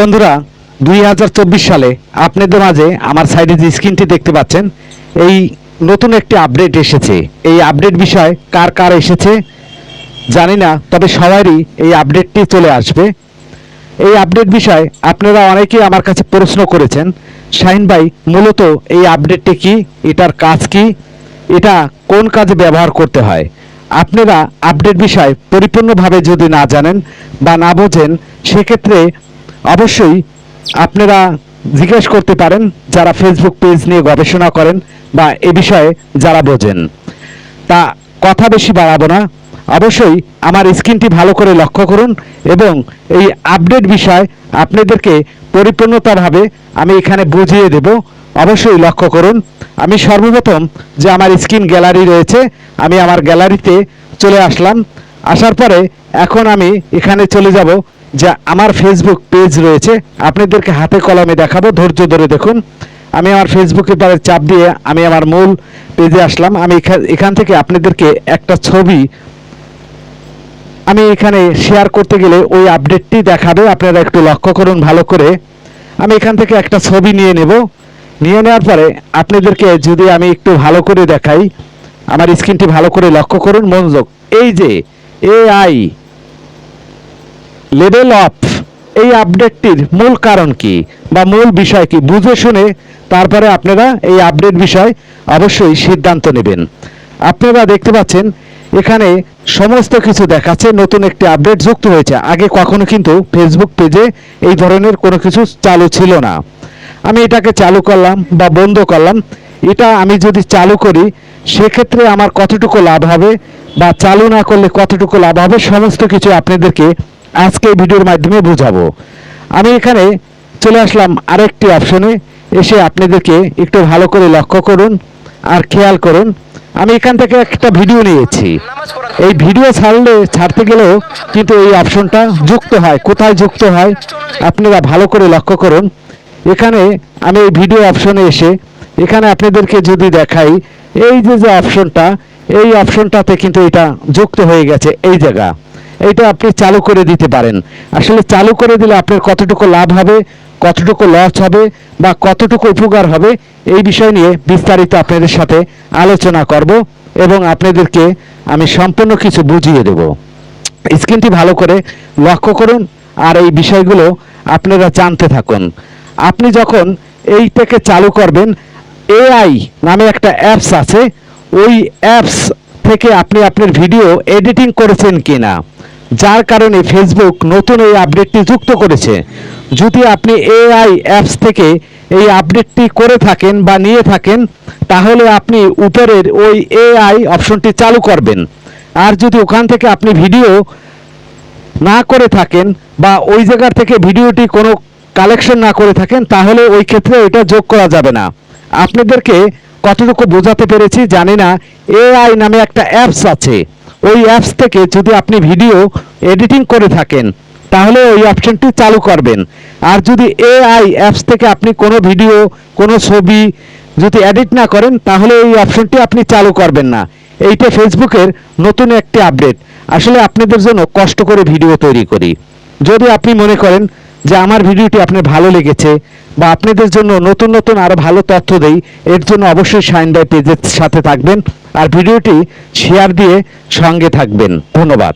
বন্ধুরা, দুই হাজার চব্বিশ সালে আপনাদের মাঝে আমার সাইডে যে স্ক্রিনটি দেখতে পাচ্ছেন, এই নতুন একটি আপডেট এসেছে। এই আপডেট বিষয় কার কার এসেছে জানি না, তবে সবারই এই আপডেটটি চলে আসবে। এই আপডেট বিষয় আপনারা অনেকেই আমার কাছে প্রশ্ন করেছেন, শাহিন ভাই, মূলত এই আপডেটটি কি? এটার কাজ কি? এটা কোন কাজে ব্যবহার করতে হয়? আপনারা আপডেট বিষয় পরিপূর্ণভাবে যদি না জানেন বা না বোঝেন, সেক্ষেত্রে অবশ্যই আপনারা জিজ্ঞেস করতে পারেন যারা ফেসবুক পেজ নিয়ে গবেষণা করেন বা এ বিষয়ে যারা বোঝেন। তা কথা বেশি বাড়াবো না। অবশ্যই আমার স্ক্রিনটি ভালো করে লক্ষ্য করুন এবং এই আপডেট বিষয় আপনাদেরকে পরিপূর্ণতাভাবে আমি এখানে বুঝিয়ে দেব। অবশ্যই লক্ষ্য করুন। আমি সর্বপ্রথম যে আমার স্ক্রিন গ্যালারি রয়েছে, আমি আমার গ্যালারিতে চলে আসলাম। আসার পরে এখন আমি এখানে চলে যাব যে আমার ফেসবুক পেজ রয়েছে, আপনাদেরকে হাতে কলমে দেখাবো, ধৈর্য ধরে দেখুন। আমি আমার ফেসবুকের পরে চাপ দিয়ে আমি আমার মূল পেজে আসলাম। আমি এখান থেকে আপনাদেরকে একটা ছবি আমি এখানে শেয়ার করতে গেলে ওই আপডেটটি দেখাবে। আপনারা একটু লক্ষ্য করুন ভালো করে। আমি এখান থেকে একটা ছবি নিয়ে নেব। নিয়ে নেওয়ার পরে আপনাদেরকে যদি আমি একটু ভালো করে দেখাই, আমার স্ক্রিনটি ভালো করে লক্ষ্য করুন, মনোযোগ। এই যে এআই লেভেল অফ এই আপডেটটির মূল কারণ কি বা মূল বিষয় কি বুঝে শুনে তারপরে আপনারা এই আপডেট বিষয় অবশ্যই সিদ্ধান্ত নেবেন। আপনারা দেখতে পাচ্ছেন, এখানে সমস্ত কিছু দেখাচ্ছে, নতুন একটি আপডেট যুক্ত হয়েছে। আগে কখনো কিন্তু ফেসবুক পেজে এই ধরনের কোনো কিছু চালু ছিল না। আমি এটাকে চালু করলাম বা বন্ধ করলাম। এটা আমি যদি চালু করি, সেক্ষেত্রে আমার কতটুকু লাভ হবে বা চালু না করলে কতটুকু লাভ হবে, সমস্ত কিছু আপনাদেরকে আজকে ভিডিওর মাধ্যমে বোঝাবো। আমি এখানে চলে আসলাম আরেকটি অপশনে, এসে আপনাদেরকে একটু ভালো করে লক্ষ্য করুন আর খেয়াল করুন। আমি এখান থেকে একটা ভিডিও নিয়েছি। এই ভিডিও ছাড়লে, ছাড়তে গেলেও কিন্তু এই অপশনটা যুক্ত হয়। কোথায় যুক্ত হয়, আপনারা ভালো করে লক্ষ্য করুন। এখানে আমি এই ভিডিও অপশনে এসে, এখানে আপনাদেরকে যদি দেখাই, এই যে যে অপশনটা, এই অপশনটাতে কিন্তু এটা যুক্ত হয়ে গেছে। এই জায়গা। এইটা আপনি চালু করে দিতে পারেন। আসলে চালু করে দিলে আপনার কতটুকু লাভ হবে, কতটুকু লস হবে বা কতটুকু উপকার হবে, এই বিষয় নিয়ে বিস্তারিত আপনাদের সাথে আলোচনা করব এবং আপনাদেরকে আমি সম্পূর্ণ কিছু বুঝিয়ে দেব। স্ক্রিনটি ভালো করে লক্ষ্য করুন আর এই বিষয়গুলো আপনারা জানতে থাকুন। আপনি যখন এইটাকে চালু করবেন এআই নামে একটা অ্যাপস আছে, ওই অ্যাপস থেকে আপনি আপনার ভিডিও এডিটিং করেছেন কিনা? যার কারণে ফেসবুক নতুন এই আপডেটটি যুক্ত করেছে। যদি আপনি এআই অ্যাপস থেকে এই আপডেটটি করে থাকেন বা নিয়ে থাকেন, তাহলে আপনি উপরের ওই এআই অপশনটি চালু করবেন। আর যদি ওখান থেকে আপনি ভিডিও না করে থাকেন বা ওই জায়গার থেকে ভিডিওটি কোনো কালেকশন না করে থাকেন, তাহলে ওই ক্ষেত্রে এটা যোগ করা যাবে না। আপনাদেরকে কতটুকু বোঝাতে পেরেছি জানি না। এআই নামে একটা অ্যাপস আছে। ওই অ্যাপস থেকে যদি আপনি ভিডিও এডিটিং করে থাকেন, তাহলে ওই অপশনটি চালু করবেন। আর যদি এআই অ্যাপস থেকে আপনি কোনো ভিডিও কোনো ছবি যদি এডিট না করেন, তাহলে এই অপশনটি আপনি চালু করবেন না। এইটা ফেসবুকের নতুন একটি আপডেট আসলে আপনাদের জন্য কষ্ট করে ভিডিও তৈরি করি। যদি আপনি মনে করেন যে আমার ভিডিওটি আপনার ভালো লেগেছে বা আপনাদের জন্য নতুন নতুন আরও ভালো তথ্য দেই, এর জন্য অবশ্যই সাইন বাই পেজের সাথে থাকবেন আর ভিডিওটি শেয়ার দিয়ে সঙ্গে থাকবেন। ধন্যবাদ।